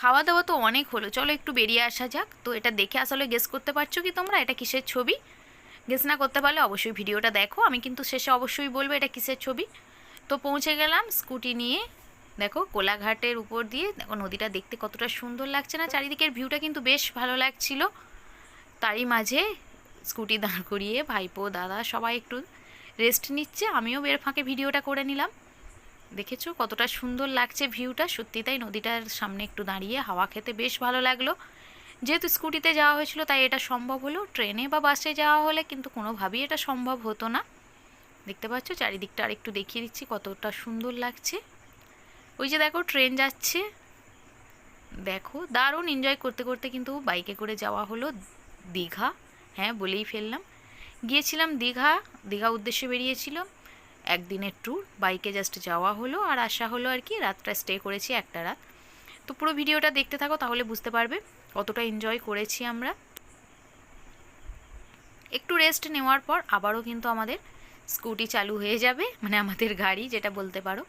খাওয়া দাওয়া তো অনেক হলো। চলো একটু বেরিয়ে আসা যাক। তো এটা দেখে আসলে গেস করতে পারছ কি তোমরা? এটা কিসের ছবি? গেস না করতে পারলে অবশ্যই ভিডিওটা দেখো। আমি কিন্তু শেষে অবশ্যই বলব এটা কিসের ছবি? তো পৌঁছে গেলাম স্কুটি নিয়ে। দেখো, কোলাঘাটের উপর দিয়ে, দেখো নদীটা দেখতে কতটা সুন্দর লাগছে না? চারিদিকের ভিউটা কিন্তু বেশ ভালো লাগছিল। তারই মাঝে স্কুটি দাঁড় করিয়ে ভাইপো, দাদা সবাই একটু রেস্ট নিচ্ছে। আমিও বের ফাঁকে ভিডিওটা করে নিলাম। দেখেছ? কতটা সুন্দর লাগছে ভিউটা। সত্যি তাই নদীটার সামনে একটু দাঁড়িয়ে হাওয়া খেতে বেশ ভালো লাগল। যেহেতু স্কুটিতে যাওয়া হয়েছিল, তাই এটা সম্ভব হলো। ট্রেনে বা বাসে যাওয়া হলে কিন্তু কোনোভাবেই এটা সম্ভব হতো না। দেখতে পাচ্ছ? চারিদিকটা আর একটু দেখিয়ে দিচ্ছি কতটা সুন্দর লাগছে। ওই যে দেখো, ট্রেন যাচ্ছে। দেখো, দারুণ এনজয় করতে করতে কিন্তু বাইকে করে যাওয়া হলো দীঘা। হ্যাঁ বলেই ফেললাম। গিয়েছিলাম দীঘা। দীঘা উদ্দেশ্যে বেরিয়েছিলাম। একদিনের ট্যুর বাইকে জাস্ট যাওয়া হলো আর আসা হলো আর কি, রাতটা স্টে করেছি একটা রাত। তো পুরো ভিডিওটা দেখতে থাকো তাহলে বুঝতে পারবে কতটা এনজয় করেছি আমরা। একটু রেস্ট নেওয়ার পর আবারও কিন্তু আমাদের স্কুটি চালু হয়ে যাবে মানে আমাদের গাড়ি যেটা বলতে পারো।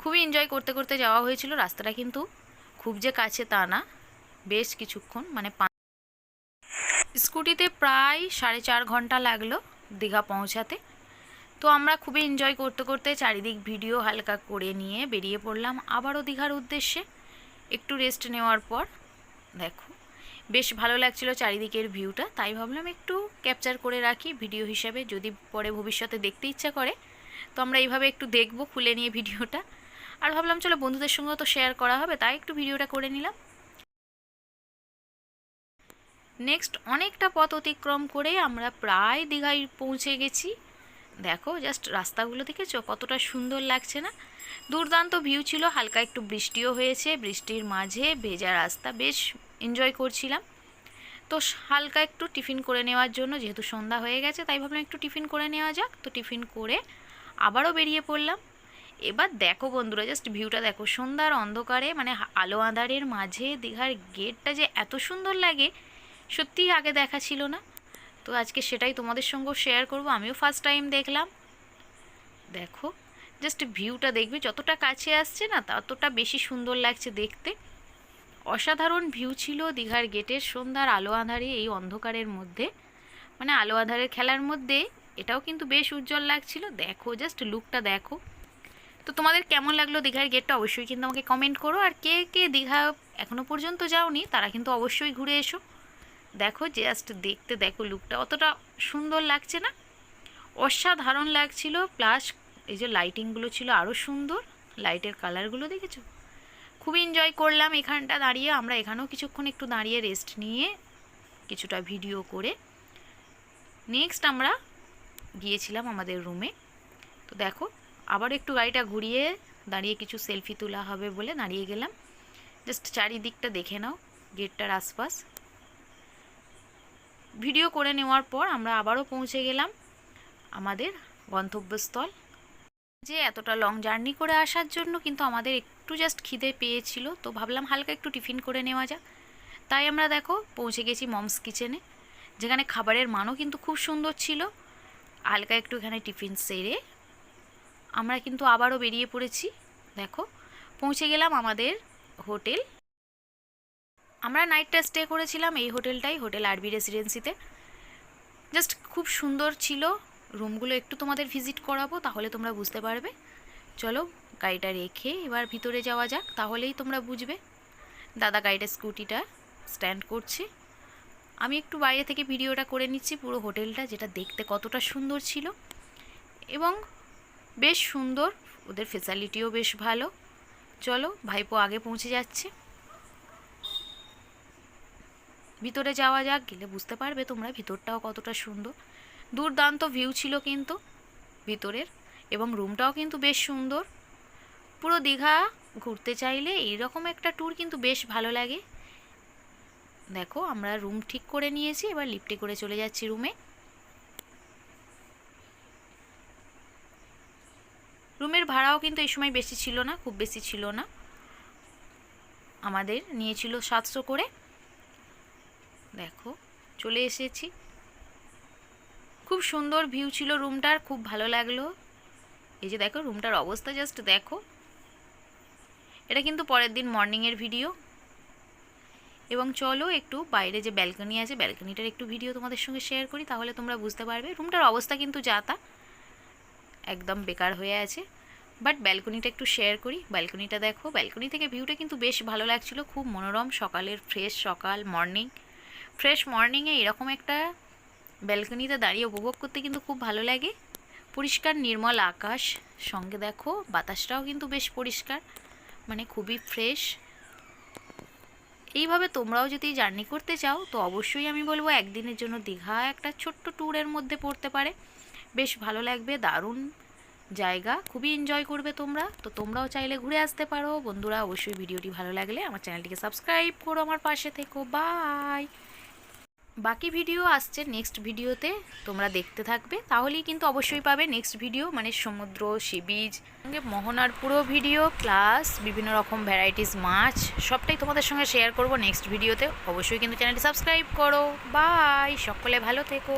খুবই এনজয় করতে করতে যাওয়া হয়েছিল, রাস্তাটা কিন্তু খুব যে কাছে তা না, বেশ কিছুক্ষণ মানে স্কুটিতে প্রায় সাড়ে চার ঘণ্টা লাগল দীঘা পৌঁছাতে। তো আমরা খুবই এনজয় করতে করতে চারিদিক ভিডিও হালকা করে নিয়ে বেরিয়ে পড়লাম আবারও দীঘার উদ্দেশ্যে। একটু রেস্ট নেওয়ার পর, দেখো, বেশ ভালো লাগছিল চারিদিকের ভিউটা তাই ভাবলাম একটু ক্যাপচার করে রাখি ভিডিও হিসাবে, যদি পরে ভবিষ্যতে দেখতে ইচ্ছা করে। তো আমরা এইভাবে একটু দেখব, খুলে নিয়ে ভিডিওটা। আর ভাবলাম চলো বন্ধুদের সঙ্গেও তো শেয়ার করা হবে, তাই একটু ভিডিওটা করে নিলাম। নেক্সট অনেকটা পথ অতিক্রম করে আমরা প্রায় দীঘায় পৌঁছে গেছি। দেখো জাস্ট রাস্তাগুলো দেখেছ? কতটা সুন্দর লাগছে না? দুর্দান্ত ভিউ ছিল, হালকা একটু বৃষ্টিও হয়েছে, বৃষ্টির মাঝে ভেজা রাস্তা, বেশ এনজয় করছিলাম। তো হালকা একটু টিফিন করে নেওয়ার জন্য, যেহেতু সন্ধ্যা হয়ে গেছে, তাই ভাবলাম একটু টিফিন করে নেওয়া যাক। তো টিফিন করে আবারও বেরিয়ে পড়লাম। এবার দেখো বন্ধুরা জাস্ট ভিউটা দেখো, সন্ধ্যার অন্ধকারে মানে আলো আঁধারের মাঝে, দীঘার গেটটা যে এত সুন্দর লাগে, সত্যিই আগে দেখা ছিল না। তো আজকে সেটাই তোমাদের সঙ্গেও শেয়ার করব। আমিও ফার্স্ট টাইম দেখলাম। দেখো জাস্ট ভিউটা দেখবে, যতটা কাছে আসছে না ততটা বেশি সুন্দর লাগছে দেখতে। অসাধারণ ভিউ ছিল দীঘার গেটের সন্ধ্যার আলো আঁধারে এই অন্ধকারের মধ্যে। মানে আলো আঁধারের খেলার মধ্যে এটাও কিন্তু বেশ উজ্জ্বল লাগছিল। দেখো জাস্ট লুকটা দেখো। তো তোমাদের কেমন লাগল দীঘার গেটটা অবশ্যই কিন্তু আমাকে কমেন্ট করো। আর কে কে দীঘা এখনও পর্যন্ত যাওনি, তারা কিন্তু অবশ্যই ঘুরে এসো। দেখো জাস্ট দেখতে দেখো লুকটা অতটা সুন্দর লাগছে না। অসাধারণ লাগছিল। প্লাস এই যে লাইটিংগুলো ছিল আরও সুন্দর। লাইটের কালারগুলো দেখেছ? খুব এনজয় করলাম এখানটা দাঁড়িয়ে। আমরা এখানেও কিছুক্ষণ একটু দাঁড়িয়ে রেস্ট নিয়ে কিছুটা ভিডিও করে। নেক্সট আমরা গিয়েছিলাম আমাদের রুমে তো দেখো, আবার একটু গাড়িটা ঘুরিয়ে দাঁড়িয়ে কিছু সেলফি তোলা হবে বলে দাঁড়িয়ে গেলাম। জাস্ট চারিদিকটা দেখে নাও গেটটার আশপাশ। ভিডিও করে নেওয়ার পর আমরা আবারও পৌঁছে গেলাম আমাদের গন্তব্যস্থল। যে এতটা লং জার্নি করে আসার জন্য কিন্তু আমাদের একটু জাস্ট খিদে পেয়েছিল, তো ভাবলাম হালকা একটু টিফিন করে নেওয়া যাক। তাই আমরা দেখো পৌঁছে গেছি মমস কিচেনে যেখানে খাবারের মানও কিন্তু খুব সুন্দর ছিল। হালকা একটু এখানে টিফিন সেরে আমরা কিন্তু আবারও বেরিয়ে পড়েছি। দেখো, পৌঁছে গেলাম আমাদের হোটেল আমরা নাইটটা স্টে করেছিলাম এই হোটেলটাই, হোটেল আরবি রেসিডেন্সিতে জাস্ট খুব সুন্দর ছিল। রুমগুলো একটু তোমাদের ভিজিট করাবো, তাহলে তোমরা বুঝতে পারবে। চলো, গাড়িটা রেখে এবার ভিতরে যাওয়া যাক, তাহলেই তোমরা বুঝবে। দাদা গাড়িটা স্কুটিটা স্ট্যান্ড করছে। আমি একটু বাইরে থেকে ভিডিওটা করে নিচ্ছি, পুরো হোটেলটা, যেটা দেখতে কতটা সুন্দর ছিল। এবং বেশ সুন্দর, ওদের ফেসিলিটিও বেশ ভালো। চলো, ভাইপো আগে পৌঁছে যাচ্ছে। ভিতরে যাওয়া যাক, গেলে বুঝতে পারবে তোমরা ভিতরটাও কতটা সুন্দর। দুর্দান্ত ভিউ ছিল কিন্তু ভিতরের, এবং রুমটাও কিন্তু বেশ সুন্দর। পুরো দীঘা ঘুরতে চাইলে এইরকম একটা ট্যুর কিন্তু বেশ ভালো লাগে। দেখো, আমরা রুম ঠিক করে নিয়েছি, এবার লিফটে করে চলে যাচ্ছি রুমে রুমের ভাড়াও কিন্তু এই সময় বেশি ছিল না, খুব বেশি ছিল না। আমাদের নিয়েছিল সাতশো করে। দেখো, চলে এসেছি। খুব সুন্দর ভিউ ছিল রুমটার খুব ভালো লাগল। এই যে দেখো রুমটার অবস্থা জাস্ট দেখো। এটা কিন্তু পরের দিন মর্নিংয়ের ভিডিও এবং চলো একটু বাইরে যে ব্যালকনি আছে ব্যালকনিটার একটু ভিডিও তোমাদের সঙ্গে শেয়ার করি, তাহলে তোমরা বুঝতে পারবে। রুমটার অবস্থা কিন্তু যা তা। একদম বেকার হয়ে আছে। বাট ব্যালকনিটা একটু শেয়ার করি। ব্যালকনিটা দেখো ব্যালকনি থেকে ভিউটা কিন্তু বেশ ভালো লাগছিল। খুব মনোরম, সকালের ফ্রেশ সকাল মর্নিং ফ্রেশ মর্নিংয়ে এরকম একটা ব্যালকনিতে দাঁড়িয়ে উপভোগ করতে কিন্তু খুব ভালো লাগে। পরিষ্কার, নির্মল আকাশ, সঙ্গে দেখো বাতাসটাও কিন্তু বেশ পরিষ্কার মানে খুবই ফ্রেশ। এইভাবে তোমরাও যদি জার্নি করতে চাও, তো অবশ্যই আমি বলব একদিনের জন্য দীঘা একটা ছোট্ট ট্যুরের মধ্যে পড়তে পারে। বেশ ভালো লাগবে, দারুণ জায়গা, খুবই এনজয় করবে তোমরা। তো তোমরাও চাইলে ঘুরে আসতে পারো। বন্ধুরা, অবশ্যই ভিডিওটি ভালো লাগলে আমার চ্যানেলটিকে সাবস্ক্রাইব করো আমার পাশে থেকো। বাই বাকি ভিডিও আসছে নেক্সট ভিডিওতে তোমরা দেখতে থাকবে। তাহলেই কিন্তু অবশ্যই পাবে নেক্সট ভিডিও মানে সমুদ্র, সি সঙ্গে মোহনার পুরো ভিডিও ক্লাস বিভিন্ন রকম ভ্যারাইটিস মাছ, সবটাই তোমাদের সঙ্গে শেয়ার করব নেক্সট ভিডিওতে অবশ্যই কিন্তু চ্যানেলটি সাবস্ক্রাইব করো। বাই সকলে ভালো থেকো।